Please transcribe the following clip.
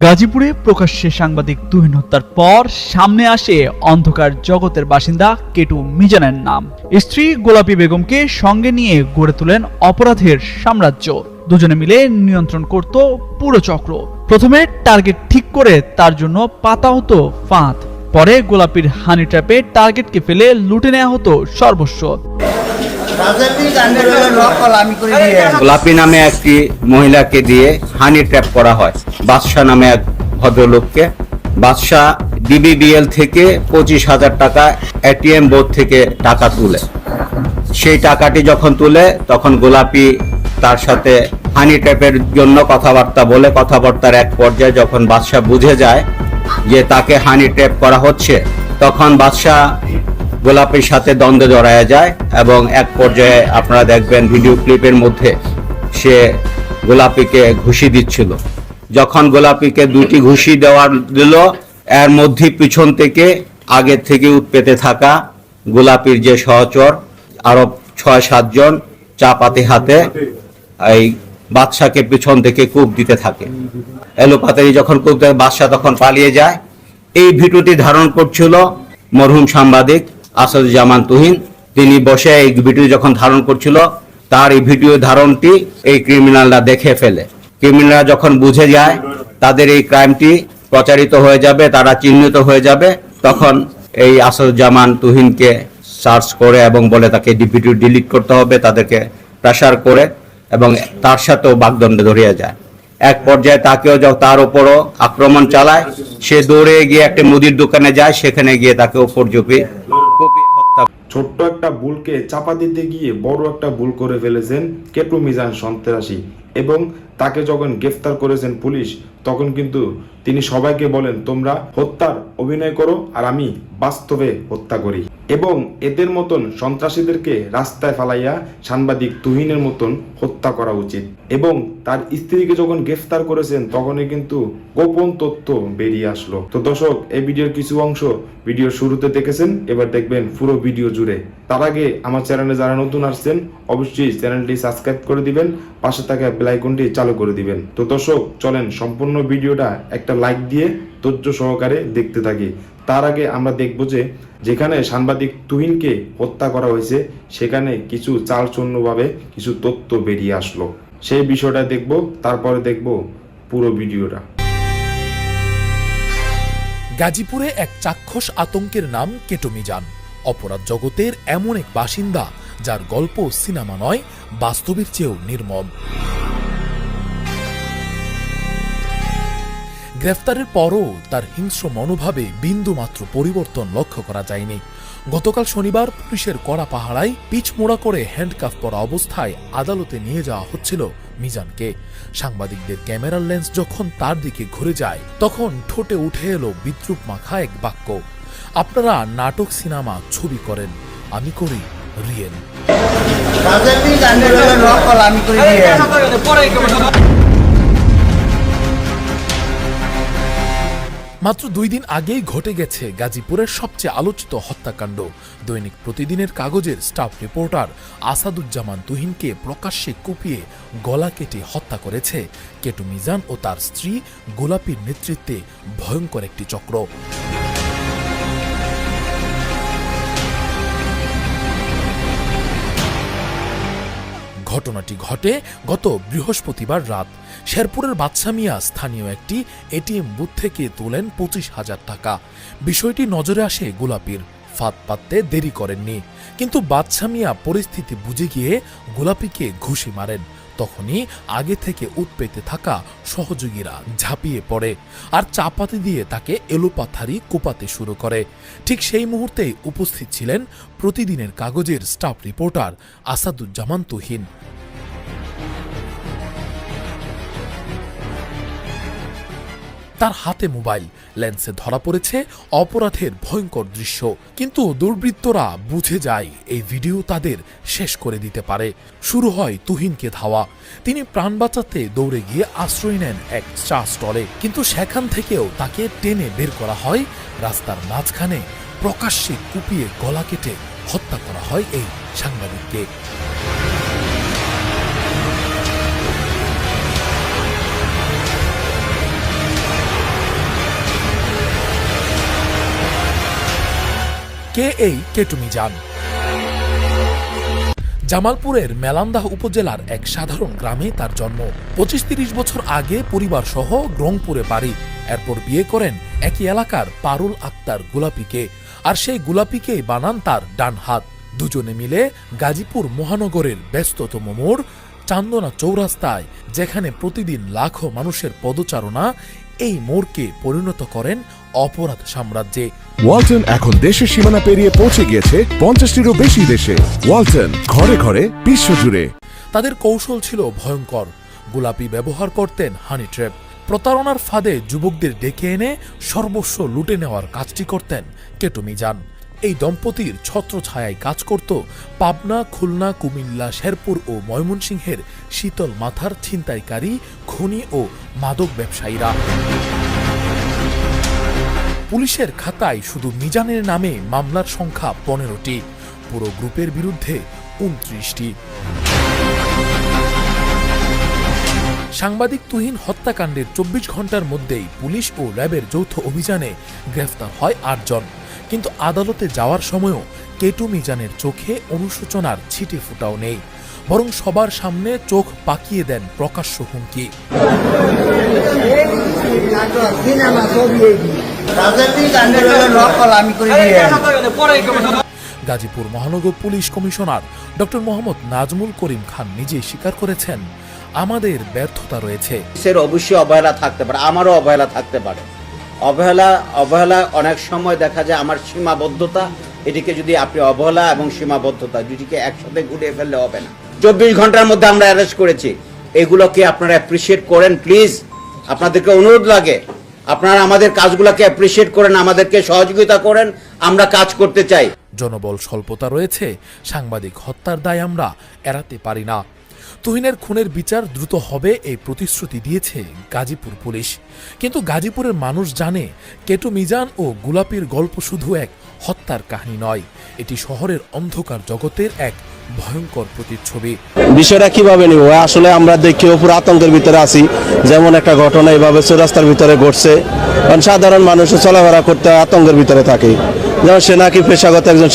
গাজীপুরে প্রকাশ্যে সাংবাদিক তুহিন হত্যার পর সামনে আসে অন্ধকার জগতের বাসিন্দা কেটু মিজানের নাম। স্ত্রী গোলাপী বেগমকে সঙ্গে নিয়ে গড়ে তোলেন অপরাধের সাম্রাজ্য। দুজনে মিলে নিয়ন্ত্রণ করত পুরো চক্র। প্রথমে টার্গেট ঠিক করে তার জন্য পাতা হতো ফাঁদ। পরে গোলাপির হানি ট্র্যাপে টার্গেটকে ফেলে লুটে নেওয়া হতো সর্বস্ব। গোলাপি নামে একটি মহিলাকে দিয়ে হানি ট্র্যাপ করা হয়। বাদশাহ নামে এক ভদ্রলোককে। বাদশাহ ডিবিবিএল থেকে পঁচিশ হাজার টাকা এটিএম বোর্ড থেকে টাকা তুলে। সেই টাকাটি যখন তুলে, তখন গোলাপি তার সাথে হানি ট্র্যাপের জন্য কথাবার্তা বলে, কথাবার্তার এক পর্যায়ে যখন বাদশাহ বুঝে যায় যে তাকে হানি ট্র্যাপ করা হচ্ছে, তখন বাদশাহ গোলাপির সাথে দ্বন্দ্বে জড়ায়া যায় এবং এক পর্যায়ে আপনারা দেখবেন ভিডিও ক্লিপের মধ্যে সে গোলাপিকে ঘুষি দিচ্ছিল। যখন গোলাপিকে দুটি ঘুষি দেওয়ার দিল, এর মধ্যে পিছন থেকে আগের থেকে উৎপেতে থাকা গোলাপির যে সহচর, আরও ছয় সাতজন চাপাতি হাতে এই বাদশাকে পিছন থেকে কূপ দিতে থাকে। এলোপাতারি যখন কূপ দেয়, বাদশাহ তখন পালিয়ে যায়। এই ভিডিওটি ধারণ করছিল মরহুম সাংবাদিক আসাদুজ্জামান তুহিন, তিনি বসে এই ভিডিও যখন ধারণ করছিল, তার এই ভিডিও ধারণটি এই ক্রিমিনালরা দেখে ফেলে। ক্রিমিনালরা যখন বুঝে যায়, তাদের এই ক্রাইমটি প্রচারিত হয়ে যাবে, তারা চিহ্নিত হয়ে যাবে, তখন এই আসাদুজ্জামান তুহিনকে সার্চ করে এবং বলে তাকে ভিডিও ডিলিট করতে হবে, তাদেরকে প্রেশার করে এবং তার সাথেও বাগদণ্ডে ধরিয়া যায়। এক পর্যায়ে তাকেও তার উপরও আক্রমণ চালায়, সে দৌড়ে গিয়ে একটা মুদির দোকানে যায়, সেখানে গিয়ে তাকে উপর জুপি ছোট্ট একটা ভুলকে চাপা দিতে গিয়ে বড় একটা ভুল করে ফেলেছেন কেটু মিজান সন্ত্রাসী। এবং তাকে যখন গ্রেফতার করেছেন পুলিশ, তখন কিন্তু তিনি সবাইকে বলেন, তোমরা হত্যার অভিনয় করো আর আমি বাস্তবে হত্যা করি। এবং এদের মতন সন্ত্রাসীদেরকে রাস্তায় ফালাইয়া সাংবাদিক তুহিনের মতন হত্যা করা উচিত। এবং তার স্ত্রীকে যখন গ্রেফতার করেছেন, তখনই কিন্তু গোপন তথ্য বেরিয়ে আসলো। তো দর্শক, এই ভিডিওর কিছু অংশ ভিডিওর শুরুতে দেখেছেন, এবার দেখবেন পুরো ভিডিও জুড়ে। তার আগে আমার চ্যানেলে যারা নতুন আসছেন, অবশ্যই চ্যানেলটি সাবস্ক্রাইব করে দিবেন, পাশে থাকা বেল আইকনটি চালু করে দিবেন। তো দর্শক, চলেন সম্পূর্ণ ভিডিওটা একটা লাইক দিয়ে ধৈর্য সহকারে দেখতে থাকি। তার আগে আমরা দেখব যে, যেখানে সাংবাদিক তুহিনকে হত্যা করা হয়েছে, সেখানে কিছু চালচূর্ণভাবে কিছু তথ্য বেরিয়ে আসলো। সেই বিষয়টা দেখব, তারপরে দেখব পুরো ভিডিওটা। গাজীপুরে এক চাক্ষুষ আতঙ্কের নাম কেটোমিজান। অপরাধ জগতের এমন এক বাসিন্দা, যার গল্প সিনেমা নয়, বাস্তবের চেয়েও নির্মম। গ্রেফতারের পরও তার হিংস্র মনোভাবে বিন্দুমাত্র পরিবর্তন লক্ষ্য করা যায়নি। গতকাল শনিবার পুলিশের কড়া পাহারায় পিচ মোড়া করে হ্যান্ডকাফ পরা অবস্থায় আদালতে নিয়ে যাওয়া হচ্ছিল মিজানকে। সাংবাদিকদের ক্যামেরার লেন্স যখন তার দিকে ঘুরে যায় তখন ঠোঁটে উঠে এলো বিদ্রুপ মাখা এক বাক্য। আপনারা নাটক সিনেমা ছবি করেন আমি করি রিয়েল। মাত্র দুই দিন আগেই ঘটে গেছে গাজীপুরের সবচেয়ে আলোচিত হত্যাকাণ্ড। দৈনিক প্রতিদিনের কাগজের স্টাফ রিপোর্টার আসাদুজ্জামান তুহিনকে প্রকাশ্যে কুপিয়ে গলা কেটে হত্যা করেছে কেটু মিজান ও তার স্ত্রী গোলাপির নেতৃত্বে ভয়ঙ্কর একটি চক্র। ঘটনাটি ঘটে গত বৃহস্পতিবার রাত। শেরপুরের বাদশা মিয়া স্থানীয় একটি এটিএম বুথ থেকে তোলেন পঁচিশ হাজার টাকা। বিষয়টি নজরে আসে গোলাপির। ফাঁদ পাততে দেরি করেননি। কিন্তু বাদশা মিয়া পরিস্থিতি বুঝে গিয়ে গোলাপিকে ঘুষি মারেন। তখনই আগে থেকে উৎপেতে থাকা সহযোগীরা ঝাঁপিয়ে পড়ে আর চাপাতি দিয়ে তাকে এলোপাথারি কোপাতে শুরু করে। ঠিক সেই মুহূর্তেই উপস্থিত ছিলেন প্রতিদিনের কাগজের স্টাফ রিপোর্টার আসাদুজ্জামান তুহিন। তার হাতে মোবাইল। লেন্সে ধরা পড়েছে অপরাধের ভয়ঙ্কর দৃশ্য। কিন্তু দুর্বৃত্তরা বুঝে যায় এই ভিডিও তাদের শেষ করে দিতে পারে। শুরু হয় তুহিনকে ধাওয়া। তিনি প্রাণ বাঁচাতে দৌড়ে গিয়ে আশ্রয় নেন এক চা স্টলে। কিন্তু সেখান থেকেও তাকে টেনে বের করা হয়। রাস্তার মাঝখানে প্রকাশ্যে কুপিয়ে গলা কেটে হত্যা করা হয় এই সাংবাদিককে। কে এই যান জামালপুরের মেলান্দাহ উপজেলার এক সাধারণ গ্রামে তার জন্ম। পঁচিশ তিরিশ বছর আগে পরিবার সহ রংপুরে বাড়ি। এরপর বিয়ে করেন একই এলাকার পারুল আক্তার গোলাপিকে। আর সেই গোলাপিকেই বানান তার ডান হাত। দুজনে মিলে গাজীপুর মহানগরের ব্যস্ততম মোড় চান্দনা চৌরাস্তায় যেখানে প্রতিদিন লাখো মানুষের পদচারণা এই মোড়কে পরিণত করেন অপরাধ সাম্রাজ্যে। ওয়ালটন এখন দেশের সীমানা পেরিয়ে পৌঁছে গিয়েছে পঞ্চাশটিরও বেশি দেশে। ওয়ালটন ঘরে ঘরে বিশ্বজুড়ে। তাদের কৌশল ছিল ভয়ঙ্কর। গোলাপি ব্যবহার করতেন হানি ট্র্যাপ প্রতারণার ফাঁদে যুবকদের ডেকে এনে সর্বস্ব লুটে নেওয়ার কাজটি করতেন কেটুমি যান এই দম্পতির ছত্রছায়ায় কাজ করত পাবনা, খুলনা, কুমিল্লা, শেরপুর ও ময়মনসিংহের শীতল মাথার ছিনতাইকারী, খনি ও মাদক ব্যবসায়ীরা। পুলিশের খাতায় শুধু মিজানের নামে মামলার সংখ্যা পনেরোটি। পুরো গ্রুপের বিরুদ্ধে উনত্রিশটি। সাংবাদিক তুহিন হত্যাকাণ্ডের চব্বিশ ঘণ্টার মধ্যেই পুলিশ ও র্যাবের যৌথ অভিযানে গ্রেফতার হয় আটজন। কিন্তু আদালতে যাওয়ার সময়ও কেটু মিজানের চোখে অনুশোচনার ছিটে ফুটাও নেই। বরং সবার সামনে চোখ পাকিয়ে দেন প্রকাশ্য হুমকি। গাজীপুর মহানগর police commissioner doctor Mohammad Nazmul Karim Khan নিজেই স্বীকার করেছেন আমাদের ব্যর্থতা রয়েছে। পুলিশের অবশ্যই অবহেলা থাকতে পারে আমারও অবহেলা থাকতে পারে। অবহেলা অবহেলা অনেক সময় দেখা যায় আমার সীমাবদ্ধতা এটিকে যদি আপনি অবহেলা এবং সীমাবদ্ধতা দুটিকে একসাথে ঘুরিয়ে ফেললে হবে না। চব্বিশ ঘণ্টার মধ্যে আমরা অ্যারেস্ট করেছি। এগুলোকে আপনারা অ্যাপ্রিসিয়েট করেন প্লিজ আপনাদেরকে অনুরোধ লাগে আপনারা আমাদের কাজগুলোকে অ্যাপ্রিসিয়েট করেন আমাদেরকে সহযোগিতা করেন আমরা কাজ করতে চাই। জনবল স্বল্পতা রয়েছে সাংবাদিক হত্যার দায় আমরা এড়াতে পারি না। তুহিনের খুনের বিচার দ্রুত হবে এই প্রতিশ্রুতি দিয়েছে গাজীপুর পুলিশ। কিন্তু গাজীপুরের মানুষ জানে, কেটু মিজান ও গুলাপির গল্প শুধু এক হত্যার কাহিনী নয়, এটি শহরের অন্ধকার জগতের এক ভয়ঙ্কর প্রতিচ্ছবি। বিষয়টা কীভাবে নিব? আসলে আমরা দেখি পুরো আতঙ্কের ভিতরে আছি। যেমন একটা ঘটনা এইভাবে চৌরাস্তার ভিতরে ঘটছে। কারণ সাধারণ মানুষ চলাফেরা করতে আতঙ্কের ভিতরে থাকে। যেমন সে নাকি পেশাগত একজন